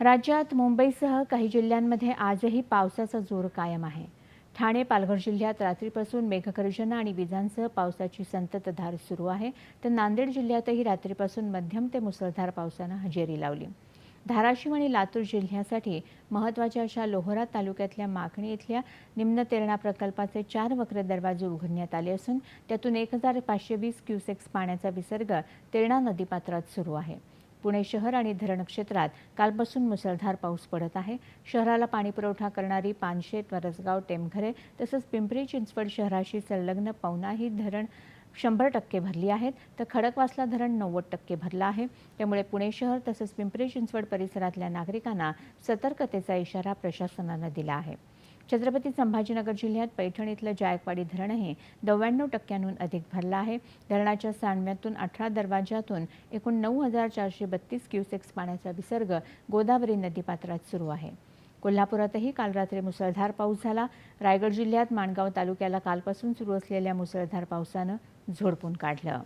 राज्यात मुंबईसह काही जिल्ह्यांमध्ये आजही पावसाचा जोर कायम आहे. ठाणे पालघर जिल्ह्यात रात्रीपासून मेघगर्जना आणि विजांसह पावसाची संततधार सुरू आहे. तर नांदेड जिल्ह्यातही रात्रीपासून मध्यम ते मुसळधार पावसानं हजेरी लावली. धाराशिव आणि लातूर जिल्ह्यासाठी महत्त्वाच्या अशा लोहरा तालुक्यातल्या माखणी इथल्या निम्न तेरणा प्रकल्पाचे चार वक्र दरवाजे उघडण्यात आले असून त्यातून एक हजार पाचशे वीस क्युसेक्स पाण्याचा विसर्ग तेरणा नदीपात्रात सुरू आहे. पुणे शहर आणि धरण क्षेत्रात कालपासून मुसळधार पाऊस पडत आहे. शहराला पाणीपुरवठा करणारी पानशेत वरसगाव टेमघरे तसंच पिंपरी चिंचवड शहराशी संलग्न पवना ही धरण शंभर टक्के भरली आहेत. तर खडकवासला धरण नव्वद टक्के भरलं आहे. त्यामुळे पुणे शहर तसंच पिंपरी चिंचवड परिसरातल्या नागरिकांना सतर्कतेचा इशारा प्रशासनानं दिला आहे. छत्रपती संभाजीनगर जिल्ह्यात पैठण इथलं जायकवाडी धरणही नव्याण्णव टक्क्यांहून अधिक भरलं आहे. धरणाच्या सांडव्यातून अठरा दरवाजातून एकूण नऊ हजार चारशे बत्तीस क्युसेक्स पाण्याचा विसर्ग गोदावरी नदीपात्रात सुरू आहे. कोल्हापुरातही काल रात्री मुसळधार पाऊस झाला. रायगड जिल्ह्यात माणगाव तालुक्याला कालपासून सुरू असलेल्या मुसळधार पावसानं झोडपून काढलं.